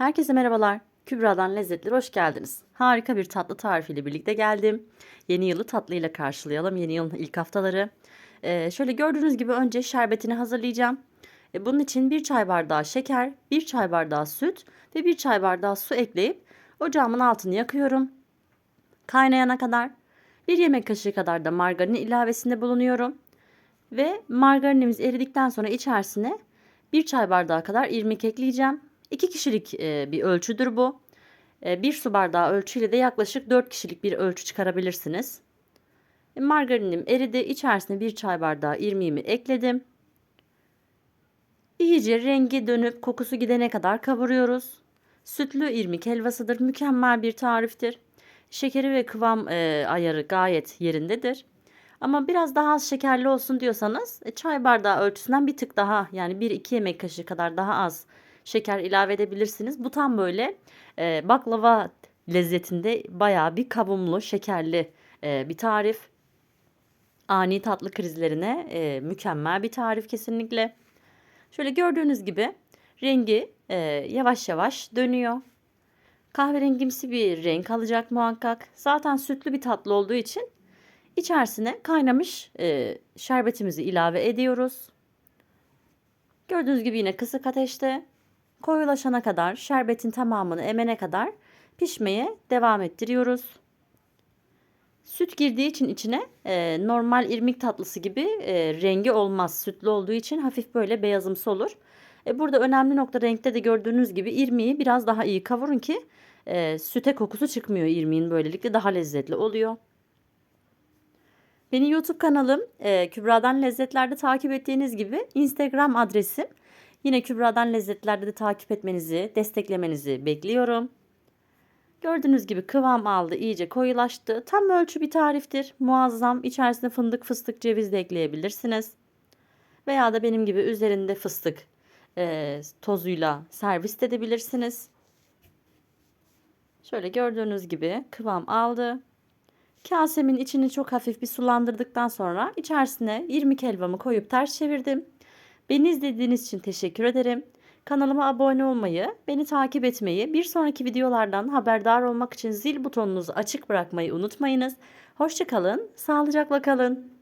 Herkese merhabalar. Kübra'dan Lezzetler hoş geldiniz. Harika bir tatlı tarifiyle birlikte geldim. Yeni yılı tatlıyla karşılayalım. Yeni yılın ilk haftaları. Ee, şöyle gördüğünüz gibi önce şerbetini hazırlayacağım. E, bunun için bir çay bardağı şeker, bir çay bardağı süt ve bir çay bardağı su ekleyip ocağımın altını yakıyorum. Kaynayana kadar bir yemek kaşığı kadar da margarin ilavesinde bulunuyorum. Ve margarinimiz eridikten sonra içerisine bir çay bardağı kadar irmik ekleyeceğim. 2 kişilik e, bir ölçüdür bu. E, bir su bardağı ölçüyle de yaklaşık 4 kişilik bir ölçü çıkarabilirsiniz. E, margarinim eridi. İçerisine bir çay bardağı irmiğimi ekledim. İyice rengi dönüp kokusu gidene kadar kavuruyoruz. Sütlü irmik helvasıdır. Mükemmel bir tariftir. Şekeri ve kıvam e, ayarı gayet yerindedir. Ama biraz daha az şekerli olsun diyorsanız çay bardağı ölçüsünden bir tık daha yani 1-2 yemek kaşığı kadar daha az şeker ilave edebilirsiniz. Bu tam böyle e, baklava lezzetinde bayağı bir kavumlu, şekerli e, bir tarif. Ani tatlı krizlerine e, mükemmel bir tarif kesinlikle. Şöyle gördüğünüz gibi rengi e, yavaş yavaş dönüyor. Kahverengimsi bir renk alacak muhakkak. Zaten sütlü bir tatlı olduğu için içerisine kaynamış e, şerbetimizi ilave ediyoruz. Gördüğünüz gibi yine kısık ateşte koyulaşana kadar şerbetin tamamını emene kadar pişmeye devam ettiriyoruz. Süt girdiği için içine e, normal irmik tatlısı gibi e, rengi olmaz. Sütlü olduğu için hafif böyle beyazımsı olur. E, burada önemli nokta renkte de gördüğünüz gibi irmiği biraz daha iyi kavurun ki e, süte kokusu çıkmıyor irmiğin böylelikle daha lezzetli oluyor. Beni YouTube kanalım e, Kübra'dan Lezzetler'de takip ettiğiniz gibi Instagram adresim Yine Kübra'dan Lezzetler'de de takip etmenizi, desteklemenizi bekliyorum. Gördüğünüz gibi kıvam aldı, iyice koyulaştı. Tam ölçü bir tariftir. Muazzam. İçerisine fındık, fıstık, ceviz de ekleyebilirsiniz. Veya da benim gibi üzerinde fıstık e, tozuyla servis edebilirsiniz. Şöyle gördüğünüz gibi kıvam aldı. Kasemin içini çok hafif bir sulandırdıktan sonra içerisine 20 helvamı koyup ters çevirdim. Beni izlediğiniz için teşekkür ederim. Kanalıma abone olmayı, beni takip etmeyi, bir sonraki videolardan haberdar olmak için zil butonunuzu açık bırakmayı unutmayınız. Hoşçakalın, sağlıcakla kalın.